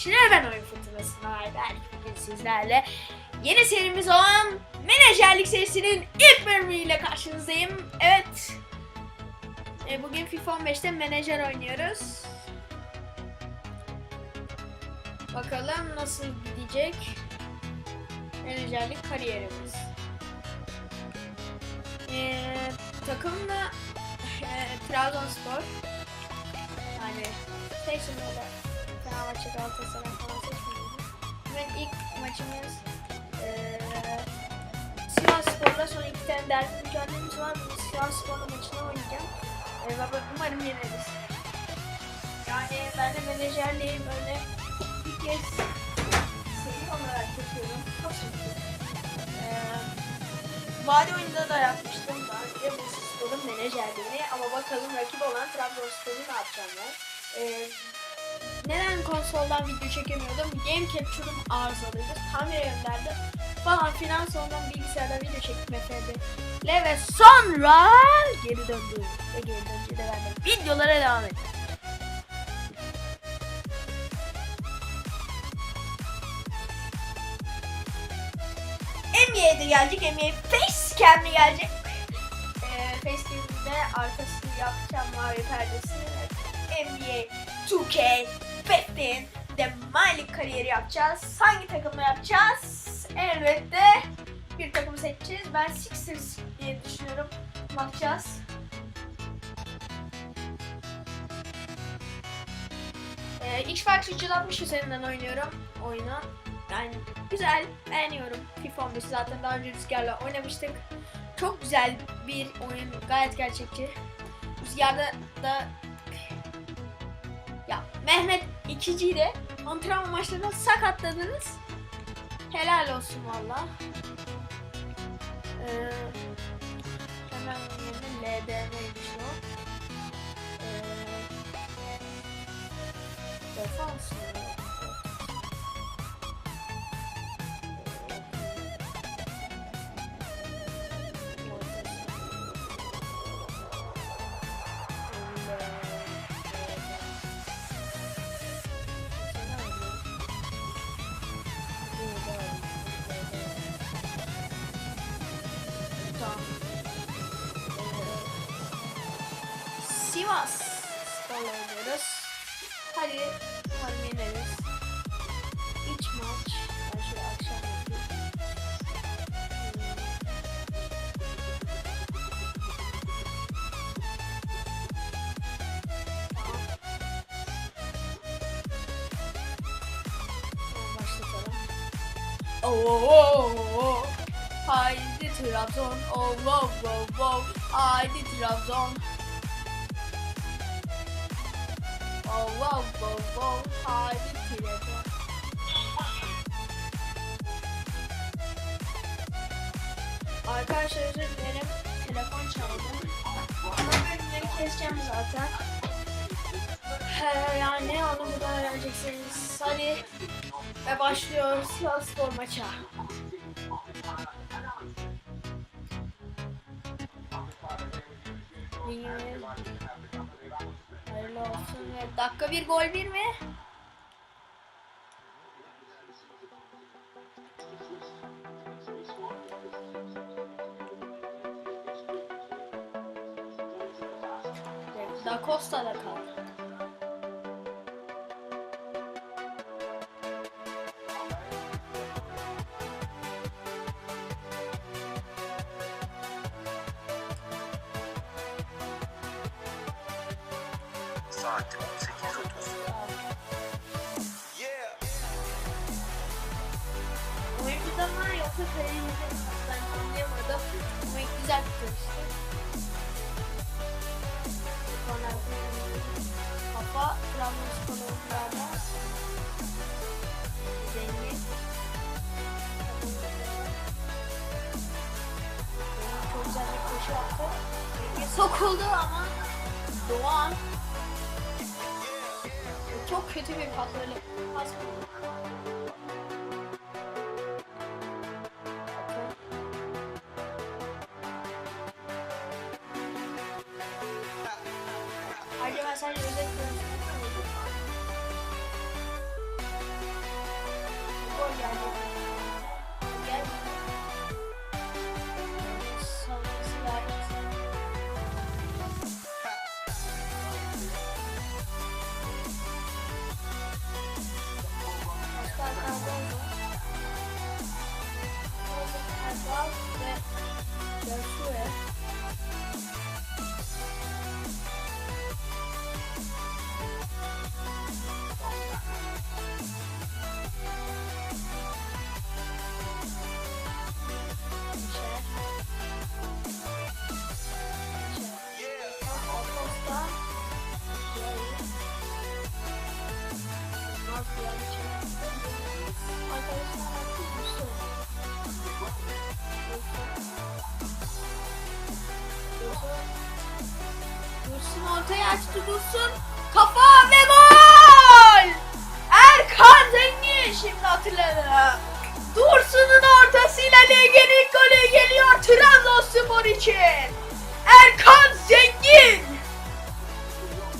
takipçileri ben oyun fırtınasına ben bugün sizlerle yeni serimiz olan menajerlik serisinin ilk bölümüyle karşınızdayım. Evet. E, bugün FIFA 15'te menajer oynuyoruz. Bakalım nasıl gidecek menajerlik kariyerimiz. E, takımla e, Trabzonspor yani seçimde Fenerbahçe Galatasaray falan seçmeyeyim. Ben ilk maçımız eee Sivas Spor'la son iki tane derbi mücadelemiz var. Biz Sivas Spor'la maçını oynayacağım. Eee baba umarım yeneriz. Yani ben de menajerliği böyle bir kez seri olarak yapıyorum. Çok mutluyum. Eee Vadi oyunda da yapmıştım daha bu sporun menajerliğini ama bakalım rakip olan Trabzonspor'u ne yapacağım ben. Ee, neden konsoldan video çekemiyordum? Game Capture'um arızalıydı. Kamera gönderdim falan filan sonra bilgisayardan video çektim efendiyle ve sonra geri döndüm. Ve geri dönünce de ben de videolara devam ettim. NBA'de gelecek. NBA Facecam'le gelecek. Ee, Facecam'de arkasını yapacağım mavi perdesini. NBA 2K 15 de Malik kariyeri yapacağız. Hangi takımla yapacağız? Elbette bir takımı seçeceğiz. Ben Sixers diye düşünüyorum. Bakacağız. Ee, Xbox 360 üzerinden oynuyorum oyunu. Yani güzel, beğeniyorum. FIFA 15 zaten daha önce Rüzgar'la oynamıştık. Çok güzel bir oyun, gayet gerçekçi. Rüzgar'da da ya Mehmet ikiciyi de antrenman maçlarında sakatladınız. Helal olsun valla. Ee, hemen yerine LDM'ymiş o. Ee, defans mı? Sivas Spor'la oynuyoruz. Hadi umarım yeneriz. İç maç. Ben şöyle akşam yapayım. Başlatalım. Oo, oo, oo. Haydi Trabzon. Oh, wow, wow, wow. Haydi Trabzon. Wow, wow, wow. Haydi Trabzon. Arkadaşlar özür dilerim. Telefon çaldı. Ama bölümleri keseceğim zaten. He, yani onu buradan öğreneceksiniz. Hadi. Ve başlıyor Sivas Spor maça. Ve Dakika bir gol bir mi? Evet, Da Costa da kaldı. Ben anlayamadım. Ama güzel kurtarıştı. Sonra kafa zengin. Çok bir koşu yaptı. Sokuldu ama Doğan çok kötü bir böyle pas buldu. Açtı Dursun. Kafa ve gol! Erkan Zengin şimdi hatırladı. Dursun'un ortasıyla ligin ilk golü geliyor Trabzonspor için. Erkan Zengin.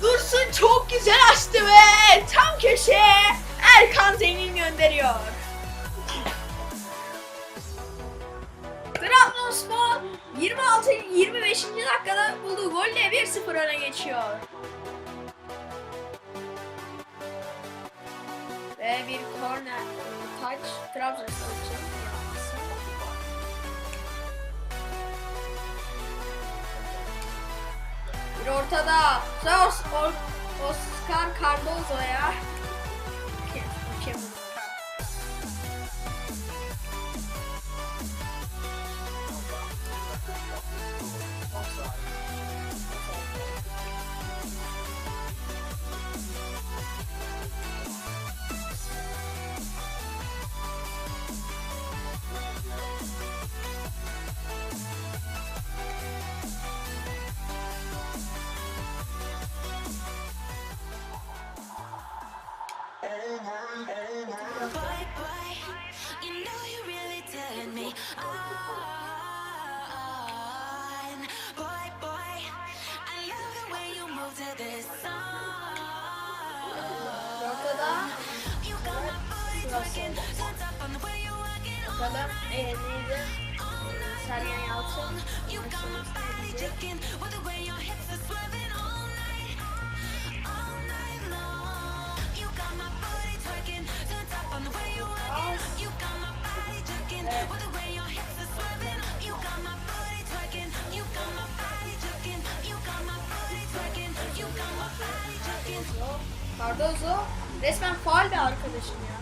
Dursun çok güzel açtı ve tam köşeye Erkan Zengin gönderiyor. Trabzonspor 26 25. dakikada bulduğu golle 1-0 öne geçiyor. Ve bir corner touch Trabzonspor için. Bir ortada Zeus Oscar Cardozo'ya jerking. Cardozo resmen faal bir arkadaşım ya.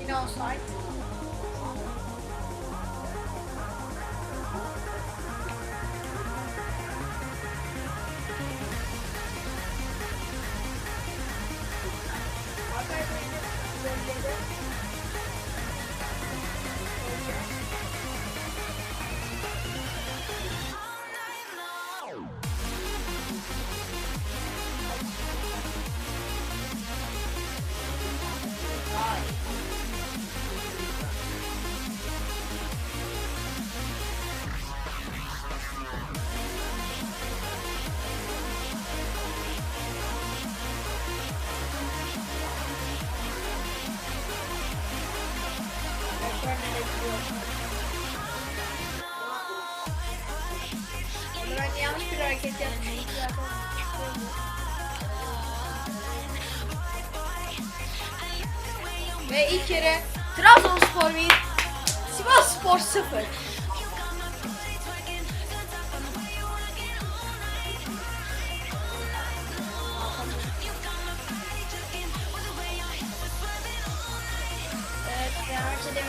Yine offside. Ben yanlış bir hareket yaptım. Ve ilk kere Trabzonspor 1, Sivasspor 0.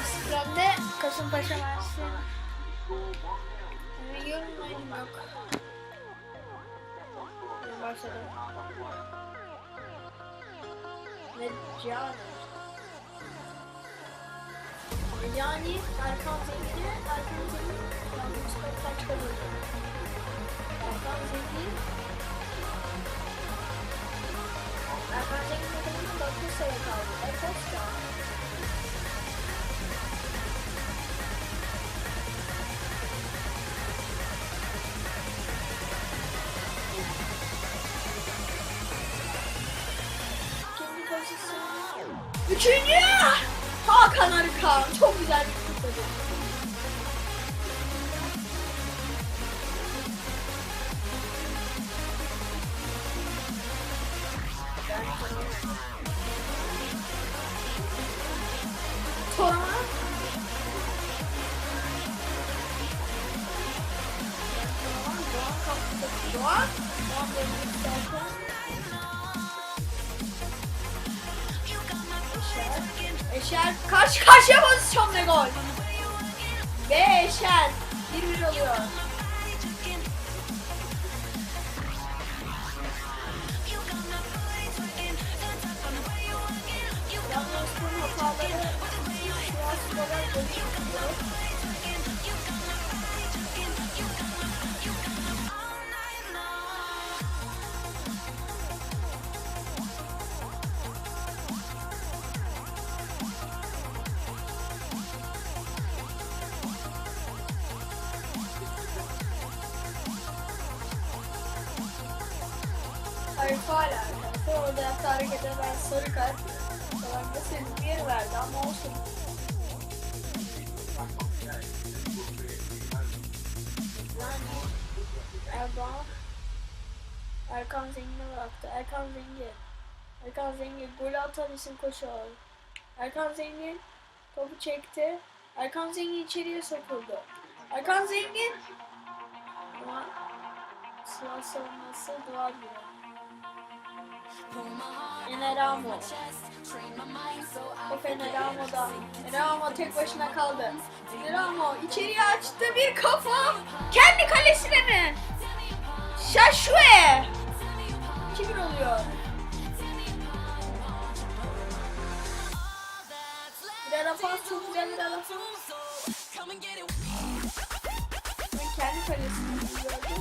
Sıfır önde. Kasımpaşa Mersin. Ee, Yorumlayım yok. Yine Başladı. Ve Can. Yani Erkan Zengin, Erkan Zengin, Trabzonspor kaç kazandı? Erkan Zengin, Erkan Zengin takımının 9 sayı kaldı. Üçüncü! Hakan Arıkan. Çok güzel bir kutladı. Sonra Doğan. Doğan. Eşer. Eşer karşı karşıya pozisyon ve gol. Ve Eşer 1-1 oluyor. Trabzonspor'un hataları Sivasspor'a dönüştürüyor. Hayır sarı kart. Falan senin bir yeri verdi ama olsun. Yani Erdoğan Erkan Zengin'e bıraktı. Erkan Zengin. Erkan Zengin golü atan isim koşuyor. Erkan Zengin topu çekti. Erkan Zengin içeriye sokuldu. Erkan Zengin ama sıra savunması dua diyor. Eneramo. Top Enerama'da. Eneramo tek başına kaldı. Eneramo içeriye açtı bir kafa. Kendi kalesine mi? Şaşue. 2-1 oluyor. Pas çok güzel. Ben kendi kalesini gördüm.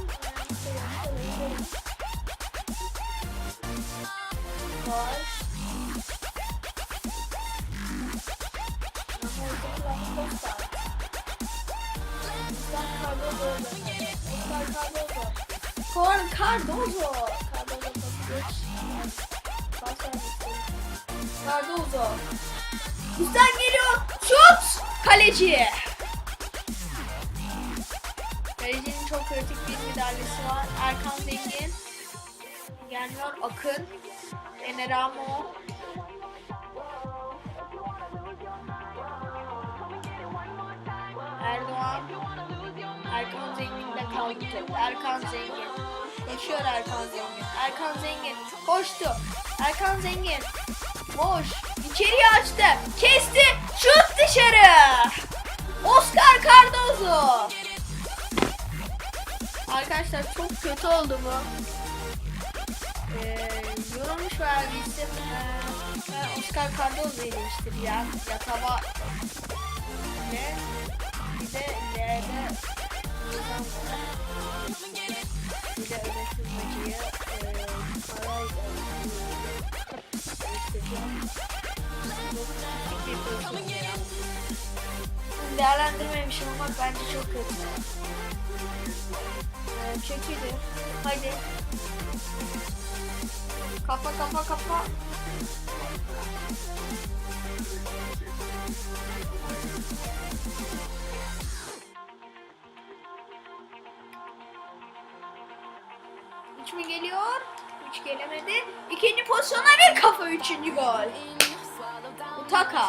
Geç. Pas vermişti. Cardozo. Üstten geliyor. Şut! Kaleci. Kalecinin çok kritik bir müdahalesi var. Erkan Zengin. Gelmiyor. Akın. Eneramo. Erdoğan. Erkan Zengin'de kaldı top. Erkan Zengin. Koşuyor Erkan Zengin. Erkan Zengin koştu. Erkan Zengin. Boş. İçeriye açtı. Kesti. Şut dışarı. Oscar Cardozo. Arkadaşlar çok kötü oldu bu. Veya bir isim. Ee, Oscar Cardozo'yu değiştireceğim. Yatama ne? Bir de L'de. Bir de öne sürmeciyi e, parayla ya. Değerlendirmemişim ama bence çok kötü. Ee, çekilir. Hadi. Kafa kafa kafa. Üç mü geliyor? Üç gelemedi. İkinci pozisyona bir kafa üçüncü gol. Utaka.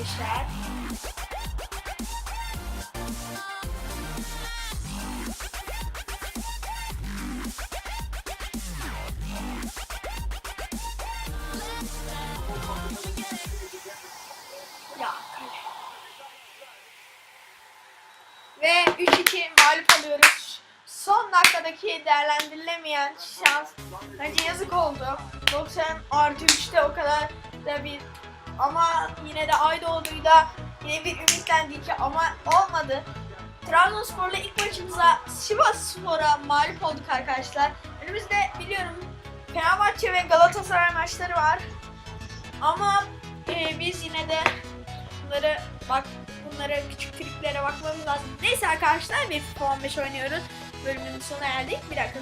Beşer. Ya. Ve 3-2 mağlup oluyoruz. Son dakikadaki değerlendirilemeyen şans bence yazık oldu. 90 artı 3'te o kadar da bir ama yine de Aydoğdu'yu da yine bir ümitlendik ama olmadı. Trabzonspor'la ilk maçımıza Sivas Spor'a mağlup olduk arkadaşlar. Önümüzde biliyorum Fenerbahçe ve Galatasaray maçları var. Ama e, biz yine de bunları bak bunlara küçük triklere bakmamız lazım. Neyse arkadaşlar bir FIFA 15 oynuyoruz. Bölümün sonuna geldik. Bir dakika